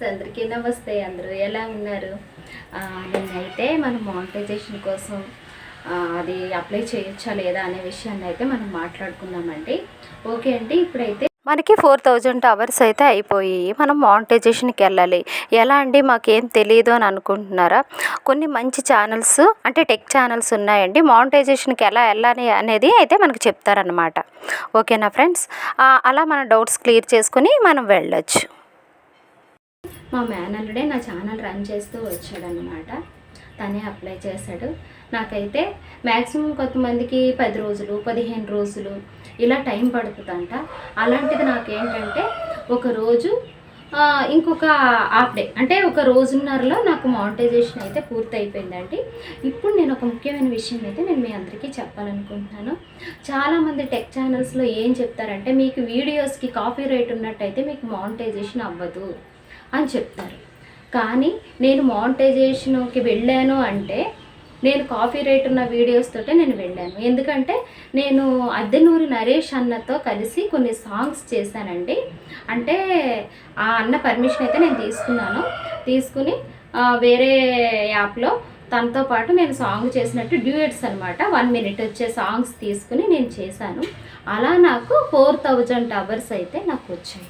Friends అందరికీ నమస్తే. అందరూ ఎలా ఉన్నారు? ఆ, నిన్నైతే మనం మానిటైజేషన్ కోసం అది అప్లై చేయొచ్చా లేదా అనే విషయాన్ని అయితే మనం మాట్లాడుకుందామండి. ఓకే అండి ఇప్పుడైతే మనకి ఫోర్ థౌజండ్ అవర్స్ అయితే అయిపోయి మనం మానిటైజేషన్కి వెళ్ళాలి. ఎలా అండి? మాకేం తెలియదు అని అనుకుంటున్నారా? కొన్ని మంచి ఛానల్స్ అంటే టెక్ ఛానల్స్ ఉన్నాయండి. మానిటైజేషన్కి ఎలా వెళ్ళాలి అనేది అయితే మనకు చెప్తారనమాట ఓకేనా ఫ్రెండ్స్? అలా మన డౌట్స్ క్లియర్ చేసుకొని మనం వెళ్ళొచ్చు. మా మేనల్లుడే నా ఛానల్ రన్ చేస్తూ వచ్చాడనమాట తనే అప్లై చేశాడు. నాకైతే మ్యాక్సిమం కొంతమందికి పది రోజులు పదిహేను రోజులు ఇలా టైం పడుతుందంట. అలాంటిది నాకేంటంటే ఒక రోజు ఇంకొక హాఫ్ డే అంటే ఒక రోజున్నరలో నాకు మానిటైజేషన్ అయితే పూర్తి అయిపోయిందండి ఇప్పుడు నేను ఒక ముఖ్యమైన విషయం అయితే నేను మీ అందరికీ చెప్పాలనుకుంటున్నాను. చాలామంది టెక్ ఛానల్స్లో ఏం చెప్తారంటే మీకు వీడియోస్కి కాపీ రైట్ ఉన్నట్టయితే మీకు మానిటైజేషన్ అవ్వదు. అని చెప్తారు. కానీ నేను మానిటైజేషన్కి వెళ్ళాను అంటే నేను కాఫీ రైట్ ఉన్న వీడియోస్ తోటే నేను వెళ్ళాను. ఎందుకంటే నేను అద్దెనూరి నరేష్ అన్నతో కలిసి కొన్ని సాంగ్స్ చేశానండి. అంటే ఆ అన్న పర్మిషన్ అయితే నేను తీసుకున్నాను. తీసుకుని వేరే యాప్లో తనతో పాటు నేను సాంగ్ చేసినట్టు డ్యూయట్స్ అనమాట వన్ మినిట్ వచ్చే సాంగ్స్ తీసుకుని నేను చేశాను. అలా నాకు ఫోర్ థౌజండ్ అవర్స్ అయితే నాకు వచ్చాయి.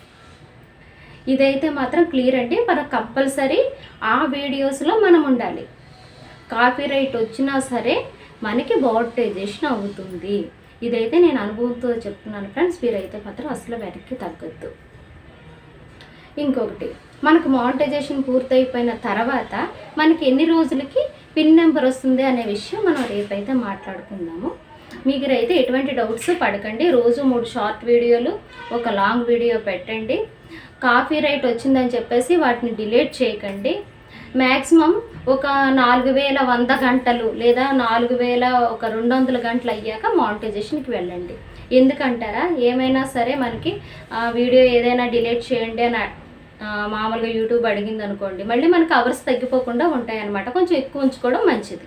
ఇదైతే మాత్రం క్లియర్ అండి. మనం కంపల్సరీ ఆ వీడియోస్లో మనం ఉండాలి. కాపీ రైట్ వచ్చినా సరే మనకి బాటైజేషన్ అవుతుంది. ఇదైతే నేను అనుభవంతో చెప్తున్నాను ఫ్రెండ్స్. మీరైతే మాత్రం అసలు వెనక్కి తగ్గద్దు. ఇంకొకటి మనకు మానిటైజేషన్ పూర్తయిపోయిన తర్వాత మనకి ఎన్ని రోజులకి పిన్ నెంబర్ వస్తుంది అనే విషయం మనం రేపైతే మాట్లాడుకుందాము. మీకు అయితే ఎటువంటి డౌట్స్ పడకండి. రోజు మూడు షార్ట్ వీడియోలు ఒక లాంగ్ వీడియో పెట్టండి. కాఫీ రైట్ వచ్చిందని చెప్పేసి వాటిని డిలీట్ చేయకండి. మ్యాక్సిమం ఒక నాలుగు వేల వంద గంటలు లేదా నాలుగు వేల ఒక రెండు వందల గంటలు అయ్యాక మానిటైజేషన్కి వెళ్ళండి. ఎందుకంటారా? ఏమైనా సరే మనకి వీడియో ఏదైనా డిలీట్ చేయండి అని మామూలుగా యూట్యూబ్ అడిగింది అనుకోండి మళ్ళీ మనకి అవర్స్ తగ్గిపోకుండా ఉంటాయన్నమాట. కొంచెం ఎక్కువ ఉంచుకోవడం మంచిది.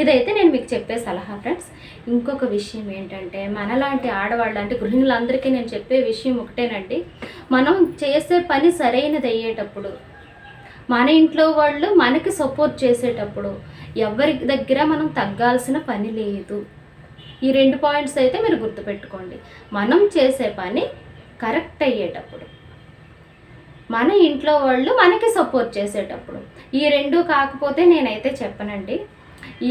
ఇదైతే నేను మీకు చెప్పే సలహా ఫ్రెండ్స్. ఇంకొక విషయం ఏంటంటే మనలాంటి ఆడవాళ్ళ అంటే గృహిణులందరికీ నేను చెప్పే విషయం ఒకటేనండి. మనం చేసే పని సరైనది అయ్యేటప్పుడు మన ఇంట్లో వాళ్ళు మనకి సపోర్ట్ చేసేటప్పుడు ఎవరి దగ్గర మనం తగ్గాల్సిన పని లేదు. ఈ రెండు పాయింట్స్ అయితే మీరు గుర్తుపెట్టుకోండి. మనం చేసే పని కరెక్ట్ అయ్యేటప్పుడు మన ఇంట్లో వాళ్ళు మనకి సపోర్ట్ చేసేటప్పుడు. ఈ రెండు కాకపోతే నేనైతే చెప్పనండి.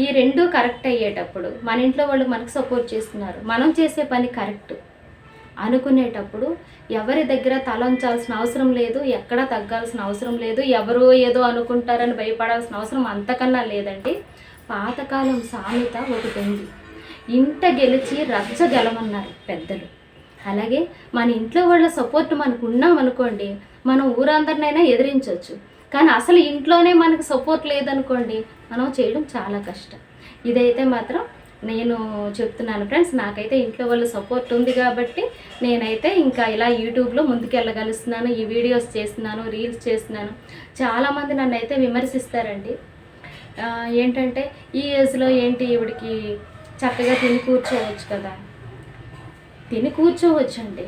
ఈ రెండు కరెక్ట్ అయ్యేటప్పుడు మన ఇంట్లో వాళ్ళు మనకు సపోర్ట్ చేస్తున్నారు. మనం చేసే పని కరెక్ట్. అనుకునేటప్పుడు ఎవరి దగ్గర తల ఉంచాల్సిన అవసరం లేదు ఎక్కడ తగ్గాల్సిన అవసరం లేదు ఎవరో ఏదో అనుకుంటారని భయపడాల్సిన అవసరం అంతకన్నా లేదండి. పాతకాలం సామెత ఒకటి ఉంది. ఇంట గెలిచి రచ్చ గెలమన్నారు పెద్దలు. అలాగే మన ఇంట్లో వాళ్ళ సపోర్ట్ మనకు ఉన్నాం అనుకోండి మనం ఊరందరినైనా ఎదిరించవచ్చు కానీ అసలు ఇంట్లోనే మనకు సపోర్ట్ లేదనుకోండి మనం చేయడం చాలా కష్టం. ఇదైతే మాత్రం నేను చెప్తున్నాను ఫ్రెండ్స్ నాకైతే ఇంట్లో వాళ్ళ సపోర్ట్ ఉంది కాబట్టి నేనైతే ఇంకా ఇలా యూట్యూబ్లో ముందుకెళ్ళగలుస్తున్నాను ఈ వీడియోస్ చేస్తున్నాను రీల్స్ చేస్తున్నాను. చాలామంది నన్ను అయితే విమర్శిస్తారండి. ఏంటంటే ఈ ఏజ్లో ఏంటి ఈవిడికి చక్కగా తిని కూర్చోవచ్చు కదా? తిని కూర్చోవచ్చండి.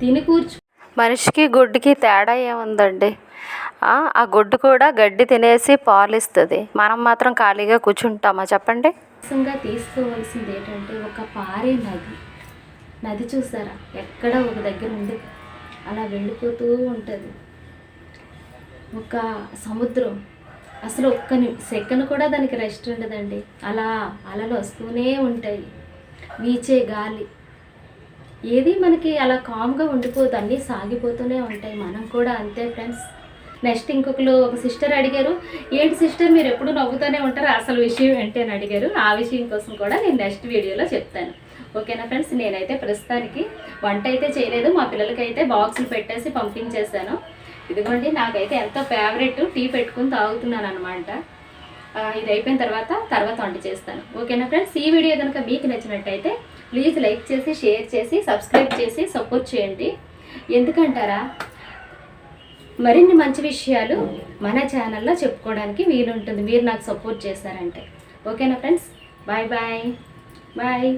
తిని కూర్చో మనిషికి గుడ్డుకి తేడా ఏముందండి? ఆ, ఆ గుడ్డు కూడా గడ్డి తినేసి పాలిస్తుంది. మనం మాత్రం ఖాళీగా కూర్చుంటామా చెప్పండి? ముఖ్యంగా తీసుకోవాల్సింది ఏంటంటే ఒక పారే నది. నది చూసారా? ఎక్కడ ఒక దగ్గర ఉంది అలా వెళ్ళిపోతూ ఉంటుంది. ఒక సముద్రం. అసలు ఒక్క సెకండ్ కూడా దానికి రెస్ట్ ఉండదండి. అలా అలలు వస్తూనే ఉంటాయి. వీచే గాలి. ఏది మనకి అలా కామ్గా ఉండిపోదు. అన్నీ సాగిపోతూనే ఉంటాయి. మనం కూడా అంతే ఫ్రెండ్స్ నెక్స్ట్ ఇంకొకరు ఒక సిస్టర్ అడిగారు ఏంటి సిస్టర్ మీరు ఎప్పుడు నవ్వుతూనే ఉంటారు? అసలు విషయం ఏంటి? అని అడిగారు. ఆ విషయం కోసం కూడా నేను నెక్స్ట్ వీడియోలో చెప్తాను. ఓకేనా ఫ్రెండ్స్? నేనైతే ప్రస్తుతానికి వంట అయితే చేయలేదు. మా పిల్లలకైతే బాక్సులు పెట్టేసి పంపించేశాను. ఇదిగోండి నాకైతే ఎంతో ఫేవరెట్ టీ పెట్టుకుని తాగుతున్నాను అనమాట ఇది అయిపోయిన తర్వాత తర్వాత వంట చేస్తాను. ఓకేనా ఫ్రెండ్స్? ఈ వీడియో కనుక మీకు నచ్చినట్టయితే ప్లీజ్ లైక్ చేసి షేర్ చేసి సబ్స్క్రైబ్ చేసి సపోర్ట్ చేయండి. ఎందుకంటారా? మరిన్ని మంచి విషయాలు మన ఛానల్లో చెప్పుకోవడానికి వీలుంటుంది. మీరు నాకు సపోర్ట్ చేస్తారంటే. ఓకేనా ఫ్రెండ్స్ బాయ్ బాయ్ బాయ్